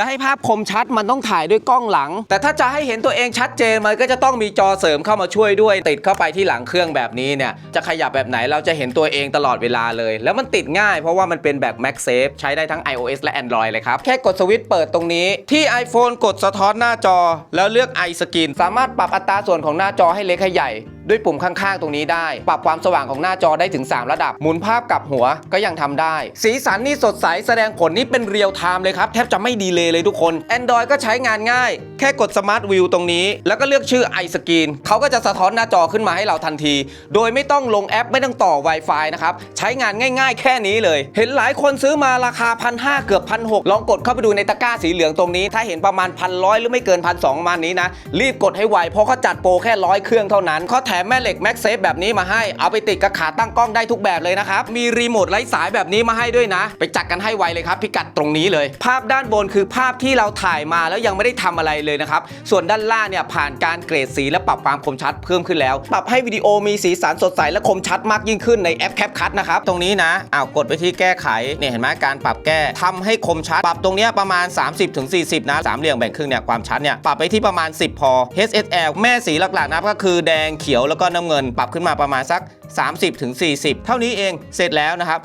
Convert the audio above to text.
จะให้ภาพคมชัดมันต้องถ่ายด้วยกล้องหลัง แต่ถ้าจะให้เห็นตัวเองชัดเจนมันก็จะต้องมีจอเสริมเข้ามาช่วยด้วย ติดเข้าไปที่หลังเครื่องแบบนี้เนี่ยจะขยับแบบไหนเราจะเห็นตัวเองตลอดเวลาเลย แล้วมันติดง่ายเพราะว่ามันเป็นแบบ MagSafe ใช้ได้ทั้ง iOS และ Android เลยครับ แค่กดสวิตช์เปิดตรงนี้ ที่ iPhone กดสะท้อนหน้าจอ แล้วเลือก iScreen สามารถปรับอัตราส่วนของหน้าจอให้เล็กให้ใหญ่ ด้วยปุ่มข้างๆ ตรงนี้ได้ ปรับความสว่างของหน้าจอได้ถึง 3 ระดับ หมุนภาพกลับหัวก็ยังทำได้ สีสันนี่สดใสแสดงผลนี่เป็นเรียลไทม์เลยครับ แทบจะไม่ดีเลยเลยทุกคน Android ก็ใช้งานง่าย แค่กด Smart View ตรงนี้ แล้วก็เลือกชื่อ iScreen เขาก็จะสะท้อนหน้าจอขึ้นมาให้เราทันที โดยไม่ต้องลงแอปไม่ต้องต่อ Wi-Fi นะครับใช้งานง่าย ๆ แค่นี้เลย เห็นหลายคนซื้อมาราคาพันห้าเกือบพันหลองกดเข้าไปดูในตะกร้าสีเหลืองตรงนี้ ถ้าเห็นประมาณพันร้อยหรือไม่เกินพันสองประมาณนี้นะรีบกดให้ไวเพราะเขาจัดโปรแค่ร้อยเครื่องเท่านั้นเขาแถมแม่เหล็ก MagSafe แบบนี้มาให้ เอาไปติดกับขาตั้งกล้องได้ทุกแบบเลยนะครับ มีรีโมทไร้สายแบบนี้มาให้ด้วยนะ ไปจัดกันให้ไวเลยครับ พิกัดตรงนี้เลย ภาพด้านบนคือภาพที่เราถ่ายมาแล้วยังไม่ได้ทำอะไรเลยนะครับ ส่วนด้านล่างเนี่ยผ่านการเกรดสีและปรับความคมชัดเพิ่มขึ้นแล้ว ปรับให้วิดีโอมีสีสันสดใสและคมชัดมากยิ่งขึ้นในแอป CapCut นะครับตรงนี้นะอ้าวกดไปที่แก้ไขเนี่ยเห็นไหมการปรับแก้ทำให้คมชัด ปรับตรงเนี้ยประมาณ 30-40 นะสามเหลี่ยมแบ่งครึ่งเนี่ยความชัดเนี่ยปรับไปที่ประมาณ 10 พอ HSL แม่สีหลักๆนะก็คือแดงเขียวแล้วก็น้ำเงินปรับขึ้นมาประมาณสัก 30-40 เท่านี้เองเสร็จแล้วนะครับ